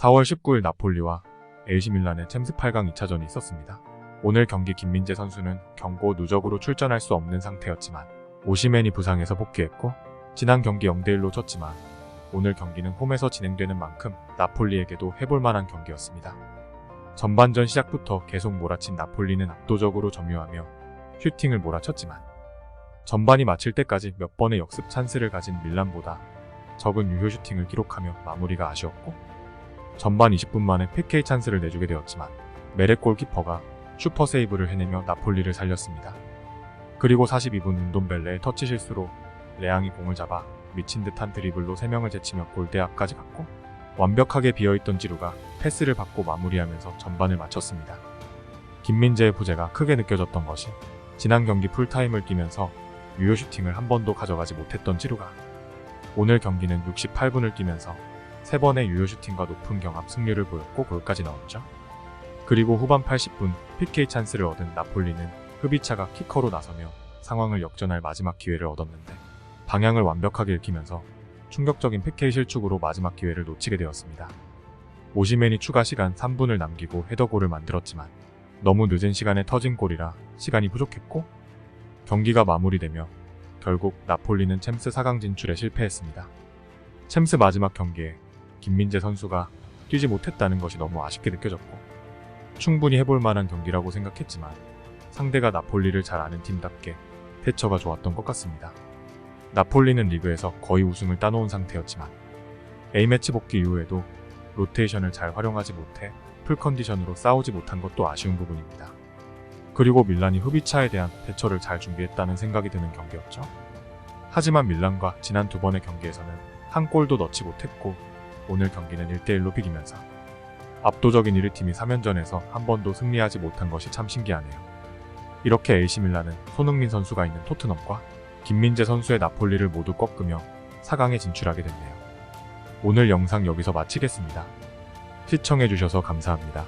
4월 19일 나폴리와 AC 밀란의 챔스 8강 2차전이 있었습니다. 오늘 경기 김민재 선수는 경고 누적으로 출전할 수 없는 상태였지만 오시맨이 부상해서 복귀했고 지난 경기 0대1로 졌지만 오늘 경기는 홈에서 진행되는 만큼 나폴리에게도 해볼 만한 경기였습니다. 전반전 시작부터 계속 몰아친 나폴리는 압도적으로 점유하며 슈팅을 몰아쳤지만 전반이 마칠 때까지 몇 번의 역습 찬스를 가진 밀란보다 적은 유효 슈팅을 기록하며 마무리가 아쉬웠고 전반 20분 만에 PK 찬스를 내주게 되었지만 메렉 골키퍼가 슈퍼 세이브를 해내며 나폴리를 살렸습니다. 그리고 42분 운돈벨레의 터치 실수로 레앙이 공을 잡아 미친 듯한 드리블로 3명을 제치며 골대 앞까지 갔고 완벽하게 비어있던 지루가 패스를 받고 마무리하면서 전반을 마쳤습니다. 김민재의 부재가 크게 느껴졌던 것이 지난 경기 풀타임을 뛰면서 유효 슈팅을 한 번도 가져가지 못했던 지루가 오늘 경기는 68분을 뛰면서 3번의 유효 슈팅과 높은 경합 승률을 보였고 골까지 넣었죠. 그리고 후반 80분 PK 찬스를 얻은 나폴리는 흐비차가 키커로 나서며 상황을 역전할 마지막 기회를 얻었는데 방향을 완벽하게 읽히면서 충격적인 PK 실축으로 마지막 기회를 놓치게 되었습니다. 오시맨이 추가 시간 3분을 남기고 헤더골을 만들었지만 너무 늦은 시간에 터진 골이라 시간이 부족했고 경기가 마무리되며 결국 나폴리는 챔스 4강 진출에 실패했습니다. 챔스 마지막 경기에 김민재 선수가 뛰지 못했다는 것이 너무 아쉽게 느껴졌고 충분히 해볼 만한 경기라고 생각했지만 상대가 나폴리를 잘 아는 팀답게 대처가 좋았던 것 같습니다. 나폴리는 리그에서 거의 우승을 따놓은 상태였지만 A매치 복귀 이후에도 로테이션을 잘 활용하지 못해 풀컨디션으로 싸우지 못한 것도 아쉬운 부분입니다. 그리고 밀란이 후비차에 대한 대처를 잘 준비했다는 생각이 드는 경기였죠. 하지만 밀란과 지난 두 번의 경기에서는 한 골도 넣지 못했고 오늘 경기는 1대1로 비기면서 압도적인 1위 팀이 3연전에서 한 번도 승리하지 못한 것이 참 신기하네요. 이렇게 AC 밀란은 손흥민 선수가 있는 토트넘과 김민재 선수의 나폴리를 모두 꺾으며 4강에 진출하게 됐네요. 오늘 영상 여기서 마치겠습니다. 시청해주셔서 감사합니다.